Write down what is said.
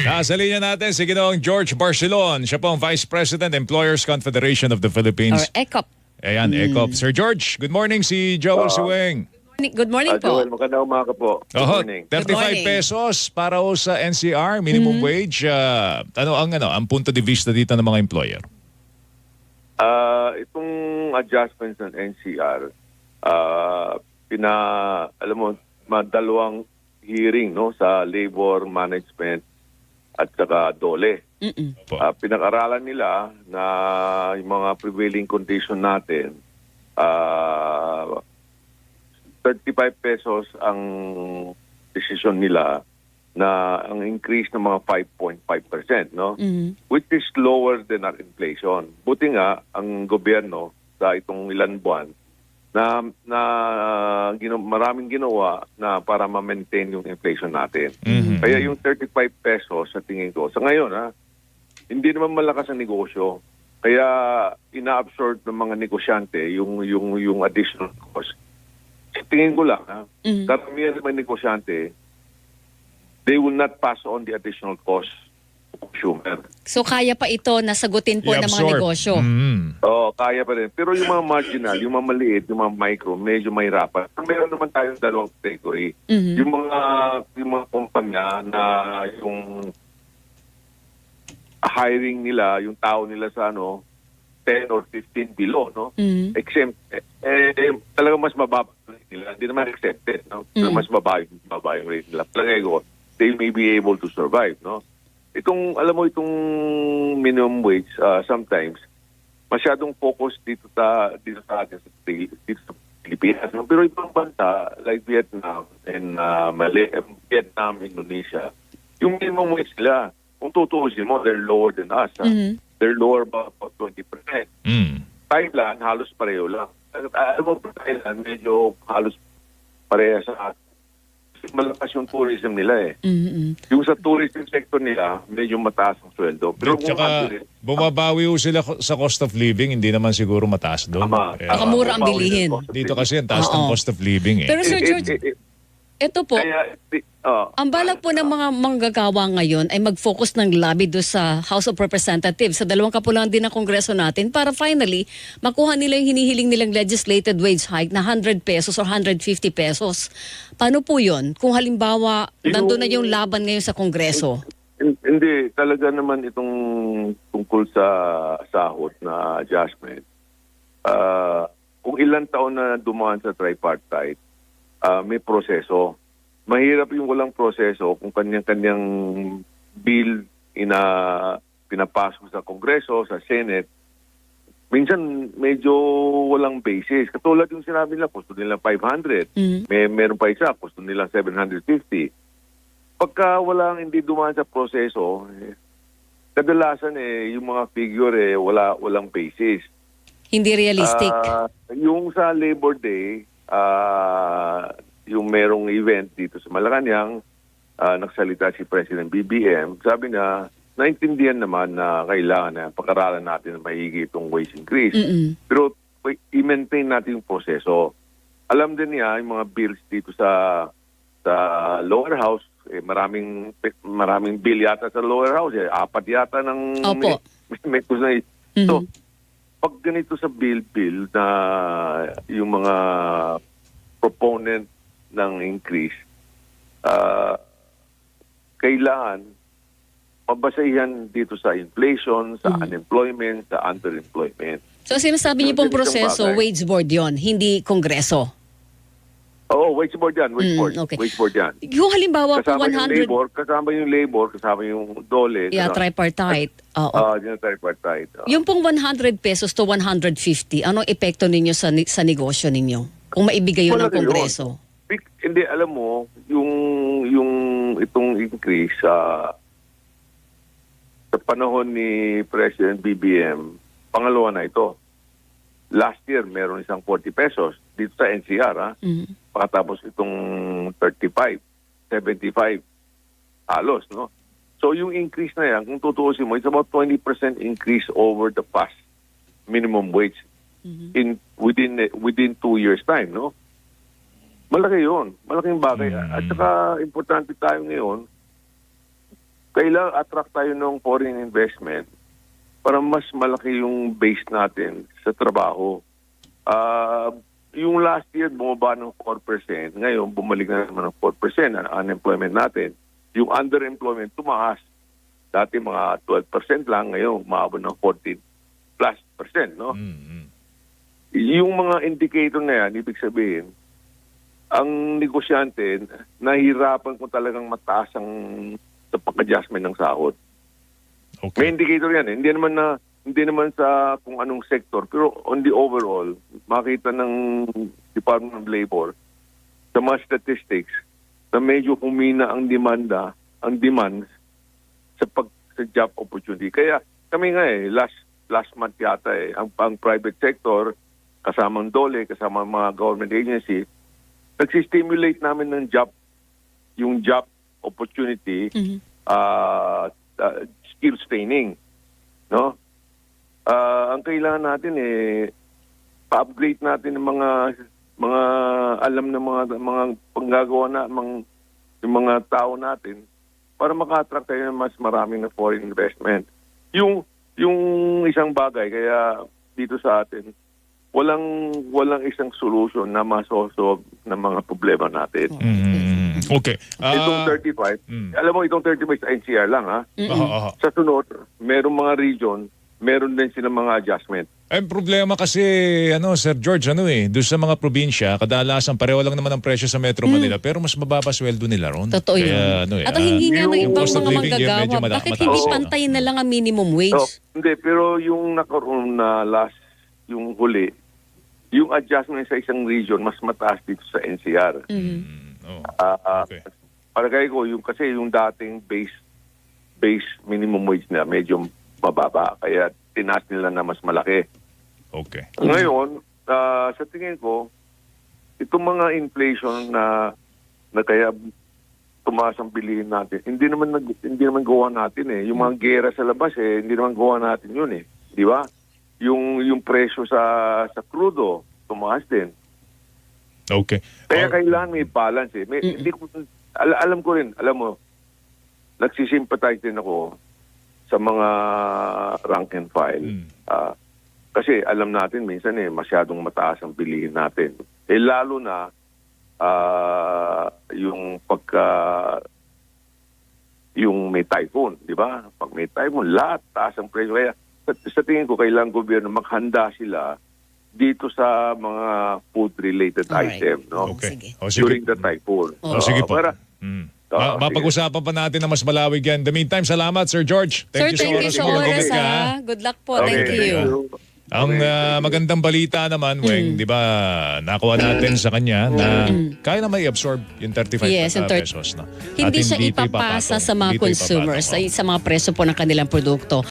Nasa linya natin si Ginoong George Barcelon. Siya po ang Vice President, Employers Confederation of the Or Philippines. ECOP. Ayan, ECOP. Sir George, good morning si Joel Suweng. Good morning Ah, Joel, po. magandang umaga po. Good Oho, morning. 35 Good morning. pesos para ho sa NCR, minimum wage. ah, ano ang ano, ang punto de vista dito ng mga employer? Ah, itong adjustments ng NCR, ah, pina, alam mo, madalawang hearing no sa labor management at saka dole. Mm-mm. Ah, pinag-aralan nila na yung mga prevailing condition natin, ah 35 pesos ang decision nila na ang increase ng mga 5.5%, no? Mhm. Which is lower than our inflation. Buti nga ang gobyerno sa itong ilan buwan na na gino, maraming ginawa na para ma-maintain yung inflation natin. Mhm. Kaya yung 35 pesos sa tingin ko, sa ngayon ha, hindi naman malakas ang negosyo. Kaya ina-absorb ng mga negosyante yung yung yung additional cost. Sa tingin ko lang ha, Mhm. karamihan ng mga negosyante, they will not pass on the additional cost consumer. So kaya pa ito na sagutin po ng mga I-absorb. negosyo. Mhm. Oo, kaya pa rin. Pero yung mga marginal, yung mga maliit, yung mga micro, medyo mahirapan. Meron naman tayong dalawang category. Mhm. Yung mga yung mga kumpanya na yung hiring nila, yung tao nila sa ano, 10 or 15 below, no? Mhm. Exempt. Eh, eh, talaga mas mababa yung rate nila. Hindi naman accepted, no? Pero Mm. mas mababa, yung- mababa yung rate nila. Palagay ko, they may be able to survive, no? Itong, alam mo, itong minimum wage, ah, sometimes, masyadong focus dito sa dito sa atin sa dito sa Pilipinas. No? Pero ibang bansa like Vietnam and uh, Malay- eh, Vietnam, Indonesia, yung minimum wage nila, kung tutuusin mo, they're lower than us. ha? Mhm. They're lower about, about 20%. Mhm. Thailand, halos pareho lang. Uh, Alam mo, Thailand, medyo halos pareha sa atin. Malakas yung tourism nila eh. Mhm. Yung sa tourism sector nila, medyo mataas ang sweldo. Pero At saka ano, bumabawi ho sila sa cost of living, hindi naman siguro mataas doon. Tama. Baka mura ang bilihin. dito kasi ang taas ng cost of living eh. Pero Sir Eh, eh, George, eh, eh, ito po, Kaya, di- oh. ang balak po ng mga manggagawa ngayon ay mag-focus ng lobby do sa House of Representatives, sa dalawang kapulangan din ng Kongreso natin para finally makuha nila yung hinihiling nilang legislated wage hike na 100 pesos or 150 pesos. Paano po yun? Kung halimbawa, Yung- nandun na yung laban ngayon sa Kongreso. Hin- Hindi, talaga naman itong tungkol sa sahod na adjustment. Ah, kung ilang taon na dumaan sa tripartite, ah, may proseso. Mahirap yung walang proseso kung kanyang-kanyang bill ina pinapasok sa Kongreso, sa Senate. Minsan medyo walang basis. Katulad yung sinabi nila, gusto nila 500. Mhm. May meron pa isa, gusto nila 750. Pagka walang hindi dumaan sa proseso, eh, kadalasan eh yung mga figure eh wala walang basis. Hindi realistic. Ah, yung sa Labor Day, ah, yung merong event dito sa Malacanang, ah, nagsalita si President BBM, sabi na naintindihan naman na kailangan na pag-aralan natin na maigi itong wage increase. Mm-mm. Pero i-maintain natin yung proseso. Alam din niya yung mga bills dito sa sa lower house, eh, maraming maraming bill yata sa lower house, eh. apat yata ng Opo. may, may, may, So, Mhm. pag ganito sa bill-bill na yung mga proponent ng increase, ah, kailangan mabasahan dito sa inflation, sa Mhm. unemployment, sa underemployment. So sinasabi niyo pong proseso, wage board yon, hindi Kongreso. Oo, wage board yan, wage Mm, board. okay. Wage board yan. Yung halimbawa po Kasama yung 100, labor, kasama yung labor, kasama yung dole. yeah, kasama- tripartite. Oo. Ah, yun ang tripartite. ah. Yung pong 100 pesos to 150, anong epekto ninyo sa sa negosyo ninyo? Kung maibigay yun ng Malaki yun. Big- hindi, alam mo, yung, yung itong increase sa sa panahon ni President BBM, pangalawa na ito. Last year, meron isang 40 pesos dito sa NCR, ha? Mhm. Pagkatapos itong 35, 75, halos, no? So yung increase na yan, kung tutuusin mo, it's about 20% increase over the past minimum wage Mhm. in within within two years time, no? Malaki 'yon. Malaking bagay. Mm. At saka importante tayo ngayon kailangan attract tayo ng foreign investment para mas malaki yung base natin sa trabaho. Ah, yung last year bumaba ng 4%, ngayon bumalik na naman ng 4% ang unemployment natin. Yung underemployment tumaas. Dati mga 12% lang, ngayon umabot ng 14 plus percent, no? Mm, mm. Yung mga indicator na yan, ibig sabihin, ang negosyante, nahirapan kung talagang mataas ang sa pag-adjustment ng sahod. May Okay. indicator yan eh. Hindi naman na hindi naman sa kung anong sector, pero on the overall, makita ng Department of Labor sa mga statistics na medyo humina ang demanda, ang demands sa pag sa job opportunity. Kaya kami nga eh, last last month yata eh, ang, ang private sector, kasama ang DOLE, kasama ang mga government agency, nagsistimulate namin ng job, yung job opportunity, Mhm. uh, uh, skills training. No? Ah, ang kailangan natin eh pa-upgrade natin ng mga mga alam ng mga mga panggagawa na mga, yung mga tao natin para maka-attract tayo ng mas maraming na foreign investment. Yung yung isang bagay kaya dito sa atin walang walang isang solution na masosolve ng mga problema natin. Mm, mm, mm. Okay. Ah, Itong 35, mm. alam mo itong 35 sa NCR lang ha. aha. Sa sunod, merong mga region, meron din silang mga adjustment. Ang problema kasi, ano, Sir George, ano eh, doon sa mga probinsya, kadalasan pareho lang naman ang presyo sa Metro Manila, pero mas mababa sweldo nila ron. Mm. Totoo yun. Kaya, ano eh, At ang ah, hingi nga ng yung ibang mga medyo manggagawa, bakit hindi Oo. pantayin na lang ang minimum wage? So, hindi, pero yung nakaroon na last, yung huli, yung adjustment sa isang region, mas mataas dito sa NCR. Mhm. Mm, oh. Ah, ah, Okay. Palagay ko, yung, kasi yung dating base base minimum wage na medyo mababa. Kaya tinaas nila na mas malaki. Okay. Ngayon, ah, sa tingin ko, itong mga inflation na na kaya tumaas ang bilihin natin, hindi naman nag, hindi naman gawa natin eh. Yung mga gera sa labas eh, hindi naman gawa natin yun eh. Di ba? Yung yung presyo sa sa crudo tumaas din. Okay. Kaya Oh, kailangan may balance eh. May, hindi ko, al- alam ko rin, alam mo, nagsisympathize din ako sa mga rank and file. Mm. Ah, kasi alam natin minsan eh masyadong mataas ang bilihin natin. Eh lalo na ah, yung pagka yung may typhoon, di ba? Pag may typhoon, lahat taas ang presyo. Kaya sa, sa tingin ko kailangan gobyerno maghanda sila dito sa mga food-related Alright. item, no? Okay. Sige. O, sige. During the typhoon. Oh, sige po. Para, Mm. Oo, Ma- sige. mapag-usapan pa natin na mas malawig yan. The meantime, salamat Sir George. Sir, thank you sa oras Mag-comment ka, ha? ha. Good luck po. Okay, Thank Okay. you. Ang Okay, ah, sige. magandang balita naman, Weng, di ba, nakuha natin sa kanya na kaya na may absorb yung 35 Yes, yung ah, thir- pesos. No? At Hindi siya ito ipapasa ipapatong. sa mga Hindi ito consumers, ipapatong. ay, sa mga presyo po ng kanilang produkto.